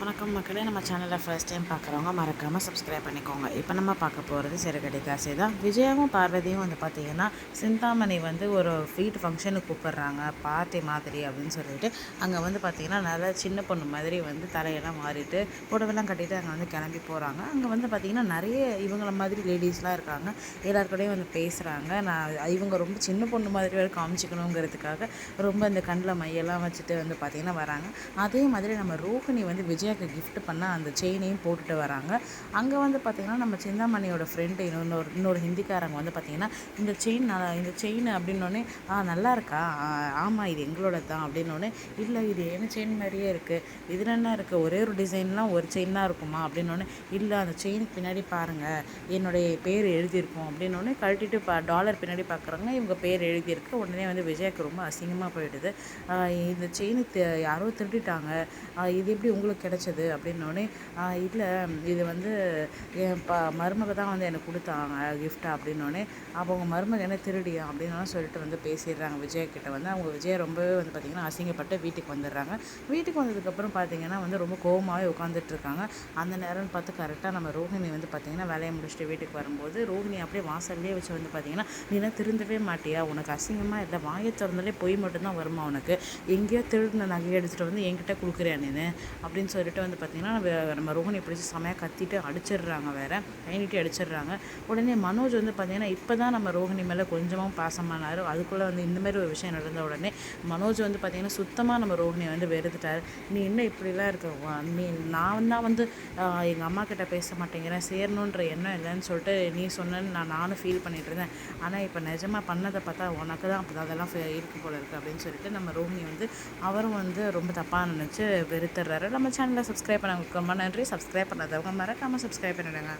வணக்கம் மக்களே நம்ம சேனலை ஃபர்ஸ்ட் டைம் பார்க்குறவங்க மறக்காமல் சப்ஸ்கிரைப் பண்ணிக்கோங்க. இப்போ நம்ம பார்க்க போகிறது சிறுகடி காசை தான். விஜயாவும் பார்வதியும் வந்து பார்த்திங்கன்னா சிந்தாமணி வந்து ஒரு வீட்டு ஃபங்க்ஷனுக்கு கூப்பிட்றாங்க பார்ட்டி மாதிரி அப்படின்னு சொல்லிட்டு. அங்கே வந்து பார்த்திங்கன்னா நல்லா சின்ன பொண்ணு மாதிரி வந்து தலையெல்லாம் மாறிட்டு புடவெல்லாம் கட்டிட்டு அங்கே வந்து கிளம்பி போகிறாங்க அங்கே வந்து பார்த்திங்கன்னா நிறைய இவங்கள மாதிரி லேடிஸ்லாம் இருக்காங்க. எல்லாருக்கூடையும் வந்து பேசுகிறாங்க நான் இவங்க ரொம்ப சின்ன பொண்ணு மாதிரி வேறு காமிச்சிக்கணுங்கிறதுக்காக ரொம்ப இந்த கண்ணில் மையெல்லாம் வச்சுட்டு வந்து பார்த்திங்கன்னா வராங்க. அதே மாதிரி நம்ம ரோஹிணி வந்து விஜய் விஜயாக்கு கிஃப்ட் பண்ண அந்த செயினையும் போட்டுட்டு வராங்க. அங்கே வந்து பார்த்திங்கன்னா நம்ம சிந்தாமணியோட ஃப்ரெண்டு இன்னொரு இன்னொரு ஹிந்திக்காரங்க வந்து பார்த்திங்கன்னா இந்த செயின் நல்லா இந்த செயின் அப்படின்னோடனே ஆ நல்லா இருக்கா? ஆமாம் இது எங்களோட தான் அப்படின்னோடனே இல்லை இது என்ன செயின் மாதிரியே இருக்குது இதில் என்ன இருக்குது ஒரே ஒரு டிசைன்லாம் ஒரு செயின் தான் இருக்குமா? அப்படின்னோடனே இல்லை அந்த செயினுக்கு பின்னாடி பாருங்கள் என்னுடைய பேர் எழுதியிருக்கோம். அப்படின்னோடனே கழட்டிட்டு பா டாலர் பின்னாடி பார்க்குறாங்க இவங்க பேர் எழுதியிருக்கு. உடனே வந்து விஜயாக்கு ரொம்ப அசிங்கமாக போயிடுது. இந்த செயின் யாரோ திருடிட்டாங்க. இது எப்படி உங்களுக்கு கிடை கிடச்சது அப்படின்னோடனே இல்லை இது வந்து என் ப மருமக தான் வந்து எனக்கு கொடுத்தாங்க கிஃப்டாக அப்படின்னோடனே அப்போ அவங்க மருமக என்ன திருடியா? அப்படின்னு சொல்லிட்டு வந்து பேசிடுறாங்க. விஜயக்கிட்ட வந்து அவங்க விஜய் ரொம்பவே வந்து பார்த்திங்கன்னா அசிங்கப்பட்டு வீட்டுக்கு வந்துடுறாங்க. வீட்டுக்கு வந்ததுக்கப்புறம் பார்த்திங்கன்னா வந்து ரொம்ப கோபமாகவே உட்காந்துட்ருக்காங்க அந்த நேரம்னு பார்த்து கரெக்டாக நம்ம ரோஹிணி வந்து பார்த்திங்கன்னா வேலையை முடிச்சுட்டு வீட்டுக்கு வரும்போது ரோஹிணி அப்படியே வாசல்லே வச்சு வந்து பார்த்திங்கன்னா நீனா திருந்தவே மாட்டியா? உனக்கு அசிங்கமாக இல்லை வாயை திறந்தாலே பொய் மட்டும்தான் வருமா உனக்கு? எங்கேயோ திருடின நகையை எடுத்துகிட்டு வந்து என்கிட்ட கொடுக்குறியா நீ அப்படின்னு சொல்லி சொல்லிட்டு வந்து பார்த்திங்கன்னா நம்ம ரோஹனை பிடிச்சி செமையாக கத்திட்டு அடிச்சிடுறாங்க வேறு. கைனிட்டு அடிச்சிடுறாங்க. உடனே மனோஜ் வந்து பார்த்திங்கன்னா இப்போ தான் நம்ம ரோஹினி மேலே கொஞ்சமாக பாசமானார் அதுக்குள்ளே வந்து இந்த மாதிரி ஒரு விஷயம் நடந்த உடனே மனோஜ் வந்து பார்த்திங்கன்னா சுத்தமாக நம்ம ரோஹிணியை வந்து வெறுத்துட்டார். நீ இன்னும் இப்படிலாம் இருக்க? நீ நான் தான் வந்து எங்கள் அம்மா கிட்ட பேச மாட்டேங்கிறேன். சேரணுன்ற எண்ணம் இல்லைன்னு சொல்லிட்டு நீ சொன்னேன்னு நான் நானும் ஃபீல் பண்ணிகிட்டு இருந்தேன். ஆனால் இப்போ நிஜமாக பண்ணதை பார்த்தா உனக்கு தான் அப்படி அதெல்லாம் இருக்கு போல இருக்குது அப்படின்னு சொல்லிட்டு நம்ம ரோஹினி வந்து அவரும் வந்து ரொம்ப தப்பாக நினச்சி வெறுத்துடுறாரு. நம்ம சேனல் சேனலை சப்ஸ்கிரைப் பண்ணவங்களுக்கு ரொம்ப நன்றி. சப்ஸ்கிரைப் பண்ணாதவங்க மறக்காமல் சப்ஸ்கிரைப் பண்ணிவிடுங்க